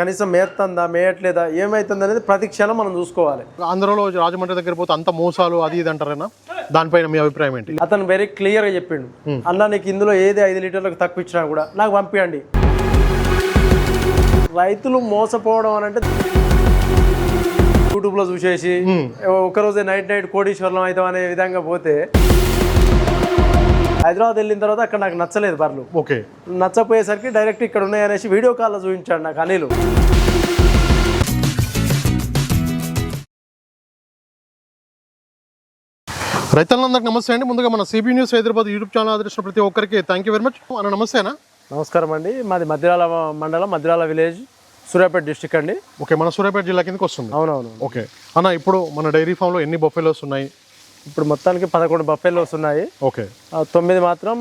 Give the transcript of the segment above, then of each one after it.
కనీసం మేస్తుందా మేయట్లేదా ఏమైతుంది అనేది ప్రతి క్షణం మనం చూసుకోవాలి. ఆంధ్రలో రాజమండ్రి దగ్గర పోతే అంత మోసాలు అది ఇది అంటారేనా? దానిపైన మీ అభిప్రాయం ఏంటి? అతను వెరీ క్లియర్గా చెప్పిండు. అన్న నీకు ఇందులో ఏది ఐదు లీటర్లకు తక్కువ ఇచ్చినా కూడా నాకు పంపించండి రైతులు మోసపోవడం అని అంటే యూట్యూబ్లో చూసేసి ఒకరోజే నైట్ నైట్ కోటీశ్వరం అవుతాం అనే విధంగా పోతే హైదరాబాద్ వెళ్ళిన తర్వాత అక్కడ నాకు నచ్చలేదు బర్లు. ఓకే. నచ్చపోయేసరికి డైరెక్ట్ ఇక్కడ ఉన్నాయనేసి వీడియో కాల్లో చూపించాడు నాకు అనిల్. రైతులందరికీ నమస్తే అండి. ముందుగా మన CB news Hyderabad YouTube channel ఆదరించిన ప్రతి ఒక్కరికి థ్యాంక్ యూ వెరీ మచ్ అన్న నమస్తేనా నమస్కారం అండి. మాది మద్రాల మండలం మద్రాల విలేజ్ సూర్యాపేట డిస్టిక్ అండి. ఓకే మన సూర్యాపేట జిల్లా కిందకి వస్తుంది. అవునవును ఓకే. అన్న ఇప్పుడు మన డైరీ ఫామ్లో ఎన్ని బొఫెలోస్ ఉన్నాయి? ఇప్పుడు మొత్తానికి పదకొండు బఫెల్లో వస్తున్నాయి ఓకే. తొమ్మిది మాత్రం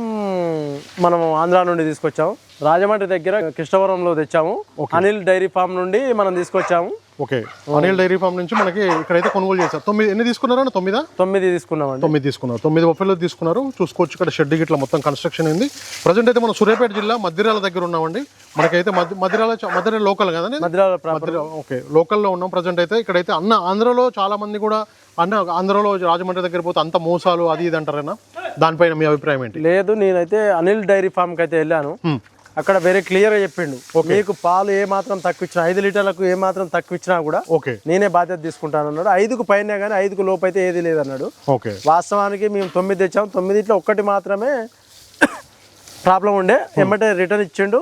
మనం ఆంధ్రా నుండి తీసుకొచ్చాము. రాజమండ్రి దగ్గర కృష్ణవరంలో తెచ్చాము. అనిల్ డైరీ ఫామ్ నుండి మనం తీసుకొచ్చాము. ఓకే. అనిల్ డైరీ ఫామ్ నుంచి మనకి ఇక్కడైతే కొనుగోలు చేశారు. తొమ్మిది ఎన్ని తీసుకున్నారా తొమ్మిదా? తొమ్మిది తీసుకున్నామండి. తొమ్మిది తీసుకున్నారు. తొమ్మిది బొఫెలో తీసుకున్నారు. చూసుకోవచ్చు ఇక్కడ షెడ్ గిట్ల మొత్తం కన్స్ట్రక్షన్ అయింది. ప్రజెంట్ అయితే మనం సూర్యాపేట జిల్లా మద్దిరాల దగ్గర ఉన్నామండి. మనకైతే చ- మద్దిరాల లోకల్ కదండి మద్దిరా ఓకే. లోకల్లో ఉన్నాం ప్రజెంట్ అయితే. ఇక్కడైతే అన్న ఆంధ్రలో చాలా మంది కూడా అన్న ఆంధ్రలో రాజమండ్రి దగ్గర పోతే అంత మోసాలు అది ఇది అంటారేనా? దానిపైన మీ అభిప్రాయం ఏంటి? లేదు నేనైతే అనిల్ డైరీ ఫామ్కి అయితే వెళ్ళాను. అక్కడ వేరే క్లియర్గా చెప్పిండు. మీకు పాలు ఏ మాత్రం తక్కువ ఇచ్చినా ఐదు లీటర్లకు ఏ మాత్రం తక్కువ ఇచ్చినా కూడా ఓకే. నేనే బాధ్యత తీసుకుంటాను అన్నాడు. ఐదుకు పైన కానీ ఐదుకు లోపు అయితే ఏది లేదన్నాడు. ఓకే. వాస్తవానికి మేము తొమ్మిది తెచ్చాము తొమ్మిదిట్లో ఒక్కటి మాత్రమే ప్రాబ్లం ఉండే. ఎమ్మటే రిటర్న్ ఇచ్చిండు.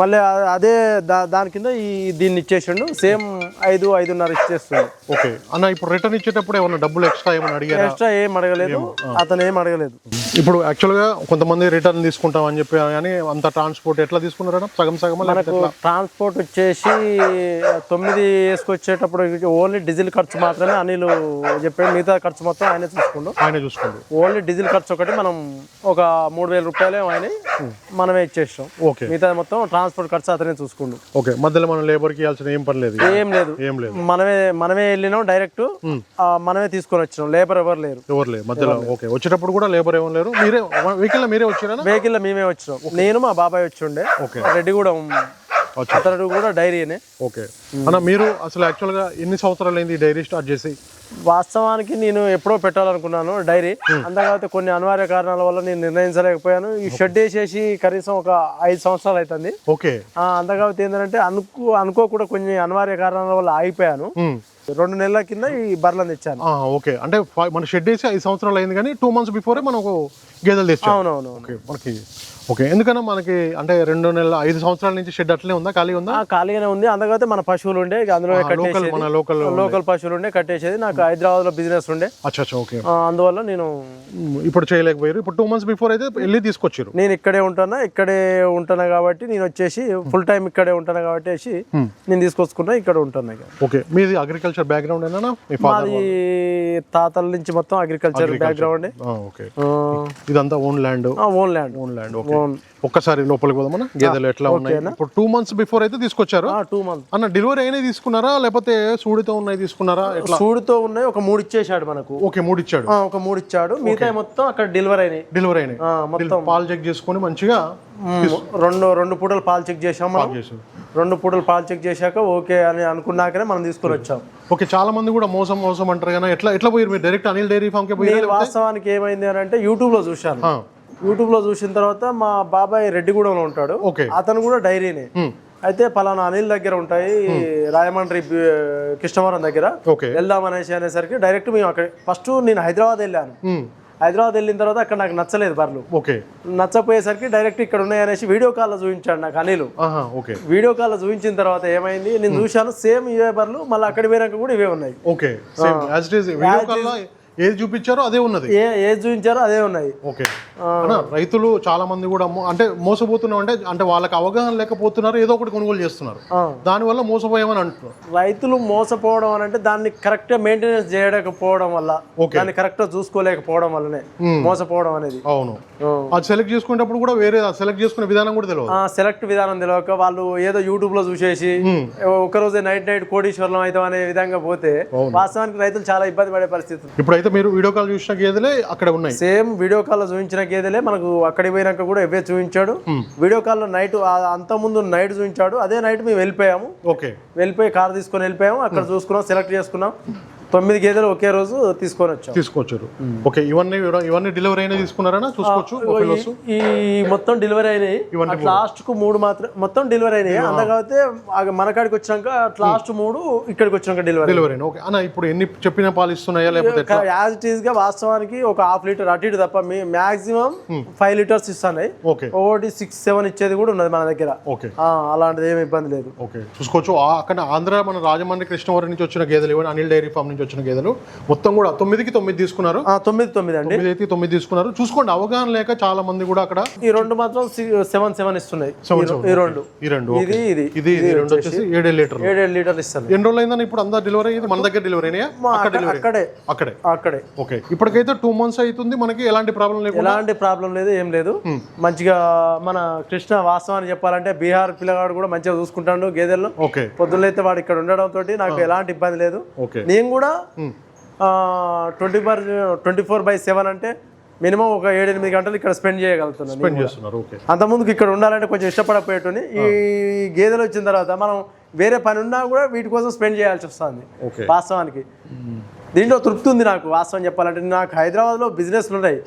మళ్ళీ అదే దా దాని కింద ఈ దీన్ని ఇచ్చేసిండు. సేమ్ ఐదు ఐదున్నర ఇచ్చేస్తుంది. ఓకే. అన్న ఇప్పుడు రిటర్న్ ఇచ్చేటప్పుడు ఏమన్నా డబ్బులు ఎక్స్ట్రా ఏమైనా అడిగారా? ఎక్స్ట్రా ఏం అడగలేదు. అతను ఏం అడగలేదు. ఇప్పుడు యాక్చువల్గా కొంతమంది రిటర్న్ తీసుకుంటాం అని చెప్పి కానీ అంత ట్రాన్స్పోర్ట్ ఎట్లా తీసుకున్నారా సగం సగం మనకు ట్రాన్స్పోర్ట్ వచ్చేసి తొమ్మిది వేసుకొచ్చేటప్పుడు ఓన్లీ డీజిల్ ఖర్చు మాత్రమే అనిల్ చెప్పాడు మిగతా ఖర్చు మొత్తం ఆయనే చూసుకుండు. ఆయన చూసుకోండి. ఓన్లీ డీజిల్ ఖర్చు ఒకటి మనం ఒక మూడు వేల రూపాయలు ఆయన మనమే ఇచ్చేసాం ఓకే మిగతా మొత్తం ట్రాన్స్పోర్ట్ ఖర్చు అతనే చూసుకుండు. ఓకే మధ్యలో మనం లేబర్కి ఇవ్వాల్సిన ఏం పని లేదు ఏం లేదు. ఏం లేదు. మనమే మనమే వెళ్ళినాం డైరెక్ట్ మనమే తీసుకొని వచ్చినాం. లేబర్ ఎవరు లేరు. ఎవరు లేదు మధ్యలో ఓకే వచ్చేటప్పుడు కూడా లేబర్ ఏమో లేరు మీరే వెహికల్ మీరే వచ్చారా? వెహికల్ మేమే వచ్చినాం. నేను మా బాబాయ్ వచ్చి ఉండే. రెడ్డి కూడా. అతను కూడా డైరీనే. ఓకే. అన్న మీరు అసలు యాక్చువల్గా ఎన్ని సంవత్సరాలు అయింది డైరీ స్టార్ట్ చేసి? వాస్తవానికి నేను ఎప్పుడో పెట్టాలనుకున్నాను డైరీ. అంతకాకపోతే కొన్ని అనివార్య కారణాల వల్ల నేను నిర్ణయించలేకపోయాను. ఈ షెడ్ వేసేసి కనీసం ఒక ఐదు సంవత్సరాలు అవుతుంది ఓకే ఆ, అంతకాకపోతే ఏంటంటే అనుకో అనుకోకుండా కొన్ని అనివార్య కారణాల వల్ల ఆగిపోయాను. మ్మ్. రెండు నెలల కింద ఈ బర్లను తెచ్చాను. ఓకే అంటే మన షెడ్ వేసి ఐదు సంవత్సరాలు అయింది కానీ టూ మంత్స్ బిఫోరే మనకు గేదెలు తెచ్చాం. అవునవును ఓకే మనకి ఓకే ఎందుకన్నా మనకి అంటే రెండు నెలల ఐదు సంవత్సరాల నుంచి షెడ్ అట్లే ఉందా? ఖాళీ ఉందా? ఖాళీగానే ఉంది. అంతకపోతే మన పశువులు ఉండే అందులో మన లోకల్ లోకల్ పశువులు ఉండే కట్టేసేది. నాకు హైదరాబాద్లో బిజినెస్ ఉండే. అచ్చా ఓకే. అందువల్ల నేను ఇప్పుడు చేయలేకపోయారు. ఇప్పుడు టూ మంత్స్ బిఫోర్ అయితే వెళ్ళి తీసుకొచ్చారు నేను ఇక్కడే ఉంటానా ఇక్కడే ఉంటాను కాబట్టి నేను వచ్చేసి ఫుల్ టైం ఇక్కడే ఉంటాను కాబట్టి వేసి నేను తీసుకొచ్చుకున్నా ఇక్కడ ఉంటాను ఓకే. మీది అగ్రికల్చర్ బ్యాక్గ్రౌండ్ ఏనా మాది తాతల నుంచి మొత్తం అగ్రికల్చర్ బ్యాక్గ్రౌండ్ ఓకే. ఇదంతా own land own land own land okay. Own ఒక్కసారి లోపలికి పోదామన్నా గేదెలు ఎట్లా ఉన్నాయి? ఇప్పుడు టూ మంత్స్ బిఫోర్ అయితే తీసుకొచ్చారు. టూ మంత్ అన్న డెలివరీ అయినాయి తీసుకున్నారా? లేకపోతే సూడితో ఉన్నాయి తీసుకున్నారా? సూడితో ఉన్నాయి ఒక మూడు ఇచ్చేసాడు మనకు. ఓకే మూడు ఇచ్చాడు. ఒక మూడు ఇచ్చాడు. మిగతా మొత్తం అక్కడ డెలివరీ అయినాయి. డెలివరీ అయినాయి. మొత్తం. పాలు చెక్ చేసుకొని మంచిగా రెండు రెండు పూటలు పాలు చెక్ చేసాం రెండు పూటలు పాలు చెక్ చేశాక ఓకే అని అనుకున్నాకనే మనం తీసుకొని వచ్చాం. ఓకే చాలా మంది కూడా మోసం మోసం అంటారు కానీ ఎట్లా ఎట్లా పోయారు మీరు? డైరెక్ట్ అనిల్ డైరీ ఫామ్కి వాస్తవానికి ఏమైంది అని అంటే యూట్యూబ్లో చూశాను యూట్యూబ్లో చూసిన తర్వాత మా బాబాయ్ రెడ్డిగూడెంలో ఉంటాడు. అతను కూడా డైరీనే. అయితే పలానా అనిల్ దగ్గర ఉంటాయి రాయమండ్రి కృష్ణవరం దగ్గర. వెళ్దాం అనేసి అనేసరికి డైరెక్ట్ మేము అక్కడ ఫస్ట్ నేను హైదరాబాద్ వెళ్ళాను. హైదరాబాద్ వెళ్ళిన తర్వాత అక్కడ నాకు నచ్చలేదు బర్లు ఓకే. నచ్చపోయేసరికి డైరెక్ట్ ఇక్కడ ఉన్నాయి అనేసి వీడియో కాల్లో చూపించాడు నాకు అనిల్. ఓకే. వీడియో కాల్లో చూపించిన తర్వాత ఏమైంది నేను చూశాను సేమ్ ఇవే బర్లు మళ్ళీ అక్కడి పోయినాక కూడా ఇవే ఉన్నాయి. ఓకే. ఏది చూపించారో అదే ఉన్నది. ఏ ఏది చూపించారో అదే ఉన్నాయి. ఓకే. రైతులు చాలా మంది కూడా అంటే మోసపోతున్నాం అంటే అంటే వాళ్ళకి అవగాహన లేకపోతున్నారు ఏదో ఒకటి కొనుగోలు చేస్తున్నారు. దానివల్ల మోసపోయామని అంటున్నారు. రైతులు మోసపోవడం అని అంటే దాన్ని కరెక్ట్గా మెయింటెనెన్స్ చేయలేకపోవడం వల్ల. దాన్ని కరెక్ట్గా చూసుకోలేకపోవడం వల్లనే మోసపోవడం అనేది. అవును. అది సెలెక్ట్ చేసుకునేటప్పుడు కూడా వేరే సెలెక్ట్ చేసుకునే విధానం కూడా తెలియదు సెలెక్ట్ విధానం తెలియక వాళ్ళు ఏదో యూట్యూబ్లో చూసేసి ఒకరోజే నైట్ నైట్ కోటీశ్వరం అవుతాం అనే విధంగా పోతే వాస్తవానికి రైతులు చాలా ఇబ్బంది పడే పరిస్థితి ఇప్పుడైతే మీరు వీడియో కాల్ చూసిన గేదెలే అక్కడ ఉన్నాయి. సేమ్ వీడియో కాల్ చూపించిన చూపించిన గేదెలే మనకు అక్కడికి పోయినాక కూడా ఎవే చూపించాడు. వీడియో కాల్లో నైట్ అంత ముందు నైట్ చూపించాడు. అదే నైట్ మేము వెళ్ళిపోయాము. ఓకే. వెళ్ళిపోయి కార్ తీసుకొని వెళ్ళిపోయాము. అక్కడ చూసుకున్నాం సెలెక్ట్ చేసుకున్నాం. తొమ్మిది గేదెలు ఒకే రోజు తీసుకొని వచ్చాం. తీసుకొచ్చారు. ఓకే ఇవన్నీ ఇవన్నీ డెలివరీ అయినా తీసుకున్నారా చూసుకోవచ్చు ఈ మొత్తం డెలివరీ అయినాయి. లాస్ట్కు మూడు మాత్రం మొత్తం డెలివరీ అయినాయి. అందుకైతే మన కాడికి వచ్చినాక లాస్ట్ మూడు ఇక్కడికి వచ్చినాక డెలివరీ డెలివరీ అయినా ఓకే. అన్న ఇప్పుడు ఎన్ని చెప్పిన పాలు ఇస్తున్నాయా లేకపోతే? యాజ్ ఇట్ ఈస్గా వాస్తవానికి ఒక హాఫ్ లీటర్ అటు ఇటు తప్ప మాక్సిమం ఫైవ్ లీటర్స్ ఇస్తున్నాయి. ఓకే. ఒకటి సిక్స్ సెవెన్ ఇచ్చేది కూడా ఉన్నది మన దగ్గర. ఓకే. అలాంటిది ఏమి ఇబ్బంది లేదు. ఓకే. చూసుకోవచ్చు. అక్కడ ఆంధ్ర మన రాజమండ్రి కృష్ణవరం నుంచి వచ్చిన గేదెలు ఇవన్నీ అనిల్ డైరీ ఫామ్ నుంచి వచ్చిన గేదెలు. మొత్తం కూడా తొమ్మిదికి తొమ్మిది తీసుకున్నారు. ఆ, తొమ్మిది తొమ్మిది అండి. తొమ్మిది అయితే తొమ్మిది తీసుకున్నారు. చూసుకోండి అవగాహన లేక చాలా మంది కూడా అక్కడ ఈ రెండు మాత్రం సెవెన్ సెవెన్ ఇస్తున్నాయి. ఈ రెండు. ఈ రెండు. ఇది ఇది ఇది రెండు వచ్చేసి ఏడేడు లీటర్లు. ఏడేడు లీటర్లు ఇస్తాను. ఎన్ని రోజులు అయిందని ఇప్పుడు అందరు డెలివరీ అయ్యింది మన దగ్గర డెలివరీ అయినాయా అక్కడ అక్కడే అక్కడే. ఓకే. ఇప్పటికైతే టూ మంత్స్ అవుతుంది మనకి ఎలాంటి ప్రాబ్లం లేకుండా? ఎలాంటి ప్రాబ్లం లేదు ఏం లేదు. మంచిగా మన కృష్ణ వాస్తవాన్ని చెప్పాలంటే బీహార్ పిల్లగాడు కూడా మంచిగా చూసుకుంటాడు గేదెలను. ఓకే. పొద్దున్నైతే వాడు ఇక్కడ ఉండడం తోటి నాకు ఎలాంటి ఇబ్బంది లేదు. నేను కూడా twenty four twenty four by seven అంటే మినిమం ఒక ఏడు ఎనిమిది గంటలు ఇక్కడ స్పెండ్ చేయగలుగుతున్నాను స్పెండ్ చేస్తున్నారు ఓకే. అంతకుముందుకు ఇక్కడ ఉండాలంటే కొంచెం ఇష్టపడకపోయేటని ఈ గేదెలు వచ్చిన తర్వాత మనం వేరే పని ఉన్నా కూడా వీటి కోసం స్పెండ్ చేయాల్సి వస్తుంది వాస్తవానికి. దీంట్లో తృప్తి ఉంది నాకు వాస్తవం చెప్పాలంటే. నాకు హైదరాబాద్లో బిజినెస్లు ఉన్నాయి.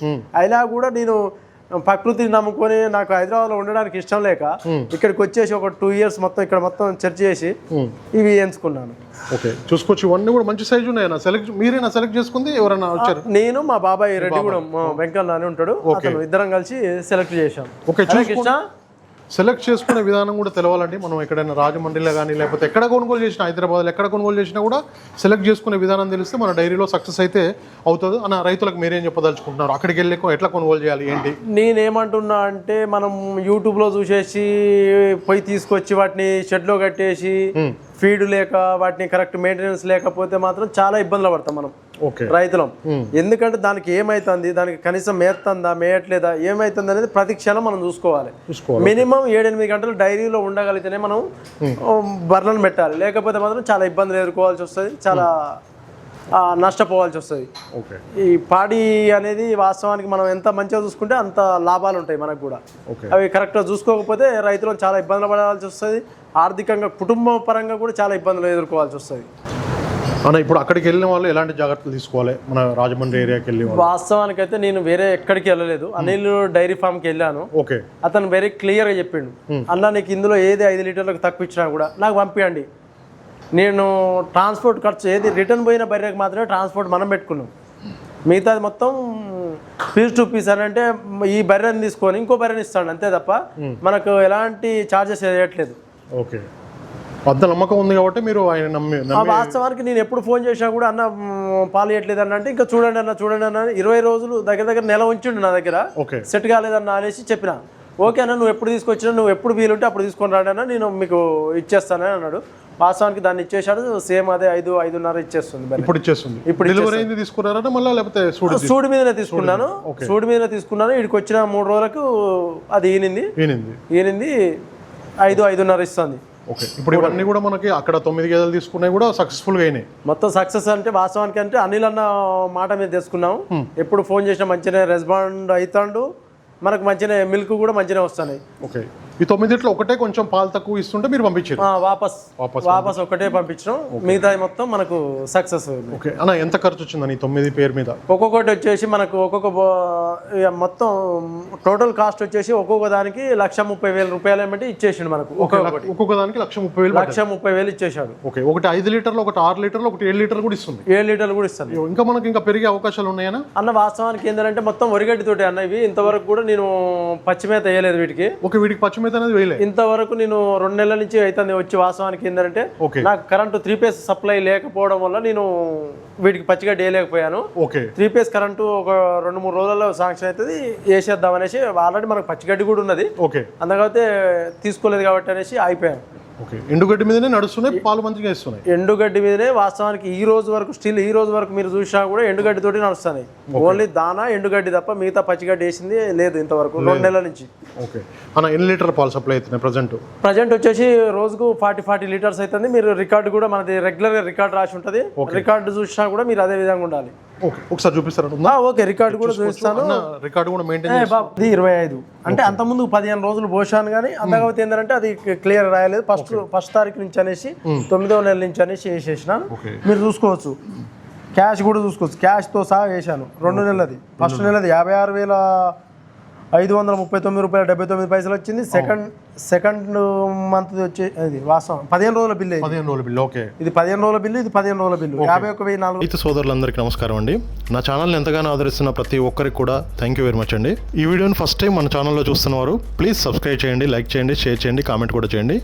అయినా కూడా నేను ప్రకృతిని నమ్ముకొని నాకు హైదరాబాద్లో ఉండడానికి ఇష్టం లేక ఇక్కడికి వచ్చేసి ఒక టూ ఇయర్స్ మొత్తం ఇక్కడ మొత్తం చర్చ చేసి. ఇవి ఎంచుకున్నాను. ఓకే చూసుకోవచ్చు. ఇవన్నీ కూడా మంచి సైజు ఉన్నాయన్న. సెలెక్ట్ మీరేనా సెలెక్ట్ చేసుకుంది? ఎవరైనా వచ్చారు? నేను మా బాబాయ్ రెడ్డి కూడా వెంకన్న అని ఉంటాడు. ఇద్దరం కలిసి సెలెక్ట్ చేశాం. ఓకే కృష్ణ. సెలెక్ట్ చేసుకునే విధానం కూడా తెలవాలండి. మనం ఎక్కడైనా రాజమండ్రిలో కానీ లేకపోతే ఎక్కడ కొనుగోలు చేసినా హైదరాబాద్లో ఎక్కడ కొనుగోలు చేసినా కూడా సెలెక్ట్ చేసుకునే విధానం తెలిస్తే మన డైరీలో సక్సెస్ అయితే అవుతుంది. అన్న రైతులకు మీరేం చెప్పదలుచుకుంటున్నారు? అక్కడికి వెళ్ళి ఎట్లా కొనుగోలు చేయాలి? ఏంటి? నేనేమంటున్నా అంటే మనం యూట్యూబ్లో చూసేసి పోయి తీసుకొచ్చి వాటిని షెడ్లో కట్టేసి ఫీడ్ లేక వాటిని కరెక్ట్ మెయింటెనెన్స్ లేకపోతే మాత్రం చాలా ఇబ్బందులు పడతాం మనం. రైతులం. ఎందుకంటే దానికి ఏమైతుంది? దానికి కనీసం మేస్తుందా మేయట్లేదా? ఏమైతుంది అనేది ప్రతి క్షణం మనం చూసుకోవాలి. మినిమం ఏడెనిమిది గంటలు డైరీలో ఉండగలిగితేనే మనం బర్రెలను పెట్టాలి. లేకపోతే మాత్రం చాలా ఇబ్బందులు ఎదుర్కోవాల్సి వస్తుంది చాలా నష్టపోవాల్సి వస్తుంది. ఓకే. ఈ పాడి అనేది వాస్తవానికి మనం ఎంత మంచిగా చూసుకుంటే అంత లాభాలు ఉంటాయి మనకు కూడా. ఓకే. అవి కరెక్ట్గా చూసుకోకపోతే రైతులను చాలా ఇబ్బందులు పడాల్సి వస్తుంది. ఆర్థికంగా కుటుంబ పరంగా కూడా చాలా ఇబ్బందులు ఎదుర్కోవాల్సి వస్తుంది. అన్న ఇప్పుడు అక్కడికి వెళ్ళిన వాళ్ళు ఎలాంటి జాగ్రత్తలు తీసుకోవాలి? మన రాజమండ్రి ఏరియాకి వెళ్ళి. వాస్తవానికి అయితే నేను వేరే ఎక్కడికి వెళ్ళలేదు. అనిల్ డైరీ ఫామ్కి వెళ్ళాను. ఓకే. అతను వెరీ క్లియర్గా చెప్పిండు. అన్న నీకు ఇందులో ఏది ఐదు లీటర్లకు తక్కువ ఇచ్చినా కూడా నాకు పంపించండి నేను ట్రాన్స్పోర్ట్ ఖర్చు ఏది రిటర్న్ పోయిన బర్రెకి మాత్రమే ట్రాన్స్పోర్ట్ మనం పెట్టుకున్నాం. మిగతాది మొత్తం పీస్ టు పీస్ అని అంటే ఈ బర్రెని తీసుకొని ఇంకో బర్రెని ఇస్తాడు అంతే తప్ప మనకు ఎలాంటి ఛార్జెస్ వేయట్లేదు ఓకే. పెద్ద నమ్మకం ఉంది కాబట్టి మీరు ఆయన నమ్మి వాస్తవానికి నేను ఎప్పుడు ఫోన్ చేసినా కూడా అన్న మ్, పాలు ఇవ్వట్లేదు అన్న అంటే ఇంకా చూడండి అన్న చూడండి అన్న అని ఇరవై రోజులు దగ్గర దగ్గర నెల ఉంచిండు నా దగ్గర. ఓకే. సెట్ కాలేదన్న అనేసి చెప్పిన. ఓకే అన్న నువ్వు ఎప్పుడు తీసుకొచ్చినా నువ్వు ఎప్పుడు వీలుంటే అప్పుడు తీసుకొని రాడన్నా నేను మీకు ఇచ్చేస్తానని అన్నాడు. వాస్తవానికి దాన్ని ఇచ్చేశాడు సేమ్ అదే ఐదు ఐదున్నర ఇచ్చేస్తుంది. ఇప్పుడు ఇచ్చేస్తుంది. ఇప్పుడు డెలివరీ అయింది తీసుకున్నారా మళ్ళీ లేకపోతే సూడి మీదనే తీసుకున్నాను. సూడి మీదనే తీసుకున్నాను. ఇక్కడికి వచ్చిన మూడు రోజులకు అది ఈనింది. వినింది ఈనింది ఐదు ఐదున్నర ఇస్తుంది. ఓకే. ఇప్పుడు ఇవన్నీ కూడా మనకి అక్కడ తొమ్మిది గేదెలు తీసుకున్నాయి కూడా సక్సెస్ఫుల్గా అయినాయి. మొత్తం సక్సెస్ అంటే వాస్తవానికి అంటే అనిల్ అన్న మాట మీద తీసుకున్నాం. ఎప్పుడు ఫోన్ చేసినా మంచిగా రెస్పాండ్ అవుతాడు మనకు మంచిగా మిల్క్ కూడా మంచిగా వస్తున్నాయి. ఓకే. ఈ తొమ్మిదిట్లో ఒకటే కొంచెం పాలు తక్కువ ఇస్తుంటే మీరు పంపించారు. ఆ, వాపస్. వాపస్ వాపస్ ఒకటే పంపించడం. మిగతా మొత్తం మనకు సక్సెస్ ఓకే. అన్న ఎంత ఖర్చు వచ్చిందని ఈ తొమ్మిది పేరు మీద? ఒక్కొక్కటి వచ్చేసి మనకు ఒక్కొక్క మొత్తం టోటల్ కాస్ట్ వచ్చేసి ఒక్కొక్క దానికి లక్ష ముప్పై వేల రూపాయలు ఏమంటే ఇచ్చేసిండు మనకు. ఒక్కొక్క దానికి లక్ష ముప్పై వేలు. లక్ష ముప్పై వేలు ఇచ్చేసాడు ఓకే. ఒకటి ఐదు లీటర్లు ఒకటి ఆరు లీటర్లు ఒకటి ఏడు లీటర్లు కూడా ఇస్తుంది. ఏడు లీటర్లు కూడా ఇస్తాను ఇంకా మనకి ఇంకా పెరిగే అవకాశాలు ఉన్నాయనా? అన్న వాస్తవానికి ఏంటంటే మొత్తం వరిగడ్డి తోటి అన్న ఇవి ఇంతవరకు కూడా నేను పచ్చిమేత వేయలేదు వీటికి. ఓకే వీటికి పచ్చిమేత ఇంతవరకు నేను రెండు నెలల నుంచి అవుతుంది వచ్చి వాస్తవానికి ఏంటంటే నాకు కరెంటు త్రీ పేస్ సప్లై లేకపోవడం వల్ల నేను వీటికి పచ్చిగడ్డి వేయలేకపోయాను ఓకే. త్రీ పేస్ కరెంటు ఒక రెండు మూడు రోజుల్లో శాంక్షన్ అవుతుంది వేసేద్దాం అనేసి ఆల్రెడీ మనకు పచ్చిగడ్డి కూడా ఉన్నది. ఓకే. అందుకైతే తీసుకోలేదు కాబట్టి అనేసి ఆగిపోయాం ఓకే. ఎండుగడ్డి మీదనే నడుస్తున్నాయి పాలు మంచిగా ఇస్తున్నాయి ఎండుగడ్డి మీదనే వాస్తవానికి ఈ రోజు వరకు స్టిల్ ఈ రోజు వరకు మీరు చూసినా కూడా ఎండుగడ్డి తోటి నడుస్తున్నాయి. ఓన్లీ దానా ఎండుగడ్డి తప్ప మిగతా పచ్చిగడ్డి వేసింది లేదు ఇంతవరకు రెండు నెలల నుంచి. ఓకే. అన్న ఎన్ని లీటర్ పాలు సప్లై అవుతున్నాయి ప్రజెంట్? ప్రజెంట్ వచ్చేసి రోజుకు ఫార్టీ ఫార్టీ లీటర్స్ అవుతుంది. మీరు రికార్డు కూడా మనది రెగ్యులర్గా రికార్డ్ రాసి ఉంటుంది. రికార్డు చూసినా కూడా మీరు అదే విధంగా ఉండాలి. ఓకే ఒకసారి చూపిస్తారా? ఓకే రికార్డు కూడా చూపిస్తాను. రికార్డు కూడా మెయింటైన్ ఇది ఇరవై ఐదు. అంటే అంత ముందు పదిహేను రోజులు పోసాను కానీ అంతకపోతే ఏంటంటే అది క్లియర్ రాయలేదు. ఫస్ట్ ఫస్ట్ తారీఖు నుంచి అనేసి తొమ్మిదవ నెల నుంచి అనేసి వేసేసిన ఓకే. మీరు చూసుకోవచ్చు. క్యాష్ కూడా చూసుకోవచ్చు. క్యాష్తో సహా వేసాను రెండు నెలది ఫస్ట్ నెలది యాభై ఆరు వేల ఐదు వందల ముప్పై తొమ్మిది రూపాయల డెబ్బై తొమ్మిది పైసలు వచ్చింది సెకండ్ సెకండ్ మంత్ వచ్చి ఇది వాస్తవం. పదిహేను రోజుల బిల్లు పదిహేను రోజుల బిల్లు ఓకే. ఇది పదిహేను రోజుల బిల్లు ఇది పదిహేను రోజుల బిల్లు. యాభై ఒక వెయ్యి నాలుగు. రైతు సోదరులందరికీ నమస్కారం అండి. నా ఛానల్ని ఎంతగానో ఆదరిస్తున్న ప్రతి ఒక్కరికి కూడా థ్యాంక్ యూ వెరీ మచ్ అండి. ఈ వీడియోని ఫస్ట్ టైం మన ఛానల్లో చూస్తున్నవారు ప్లీజ్ సబ్స్క్రైబ్ చేయండి లైక్ చేయండి షేర్ చేయండి కామెంట్ కూడా చేయండి.